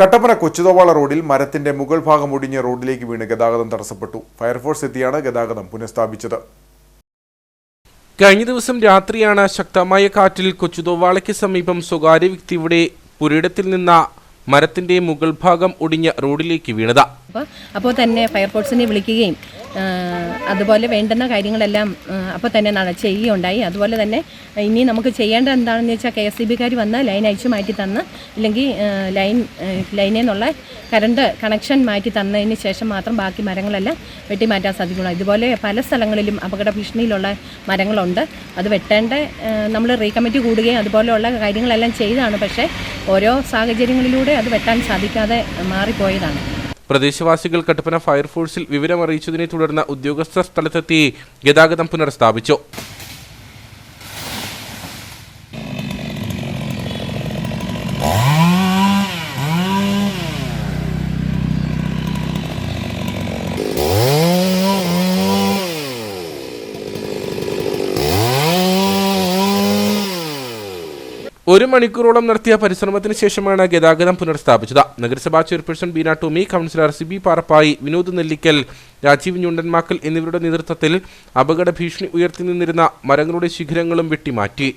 കട്ടപ്പന കൊച്ചുതോവാള റോഡിൽ മരത്തിന്റെ മുകൾ ഭാഗം ഒടിഞ്ഞ് റോഡിലേക്ക് വീണ് ഗതാഗതം തടസ്സപ്പെട്ടു. ഫയർഫോഴ്സ് എത്തിയാണ് ഗതാഗതം പുനഃസ്ഥാപിച്ചത്. കഴിഞ്ഞ ദിവസം രാത്രിയാണ് ശക്തമായ കാറ്റിൽ കൊച്ചുതോവാളയ്ക്ക് സമീപം സ്വകാര്യ വ്യക്തിയുടെ പുരയിടത്തിൽ നിന്ന മരത്തിന്റെ മുകൾ ഭാഗം ഒടിഞ്ഞ് റോഡിലേക്ക് വീണത്. അപ്പോൾ അപ്പോൾ തന്നെ ഫയർഫോഴ്സിനെ വിളിക്കുകയും അതുപോലെ വേണ്ടുന്ന കാര്യങ്ങളെല്ലാം അപ്പോൾ തന്നെ ചെയ്യുകയുണ്ടായി. അതുപോലെ തന്നെ ഇനി നമുക്ക് ചെയ്യേണ്ട എന്താണെന്ന് വെച്ചാൽ കെ എസ് സി ബിക്കാർ വന്ന് ലൈൻ അയച്ചു മാറ്റി തന്ന് ഇല്ലെങ്കിൽ ലൈൻ ലൈനിൽ നിന്നുള്ള കറണ്ട് കണക്ഷൻ മാറ്റി തന്നതിന് ശേഷം മാത്രം ബാക്കി മരങ്ങളെല്ലാം വെട്ടി മാറ്റാൻ സാധിക്കുള്ളൂ. ഇതുപോലെ പല സ്ഥലങ്ങളിലും അപകട ഭീഷണിയിലുള്ള മരങ്ങളുണ്ട്. അത് വെട്ടേണ്ട നമ്മൾ റീകമ്മിറ്റി കൂടുകയും അതുപോലെയുള്ള കാര്യങ്ങളെല്ലാം ചെയ്താണ് പക്ഷേ ഓരോ സാഹചര്യങ്ങളിലൂടെ അത് വെട്ടാൻ സാധിക്കാതെ മാറിപ്പോയതാണ്. പ്രദേശവാസികൾ കട്ടപ്പന ഫയർഫോഴ്സിൽ വിവരമറിയിച്ചതിനെ തുടർന്ന് ഉദ്യോഗസ്ഥർ സ്ഥലത്തെത്തി ഗതാഗതം പുനഃസ്ഥാപിച്ചു. ഒരു മണിക്കൂറോളം നടത്തിയ പരിശ്രമത്തിന് ശേഷമാണ് ഗതാഗതം പുനഃസ്ഥാപിച്ചത്. നഗരസഭാ ചെയർപേഴ്സൺ ബീന ടോമി കൗൺസിലർ സിബി പാറപ്പായി വിനോദ് നെല്ലിക്കൽ രാജീവ് ഞുണ്ടന്മാക്കൽ എന്നിവരുടെ നേതൃത്വത്തിൽ അപകട ഭീഷണി ഉയർത്തി നിന്നിരുന്ന മരങ്ങളുടെ ശിഖരങ്ങളും വെട്ടിമാറ്റി.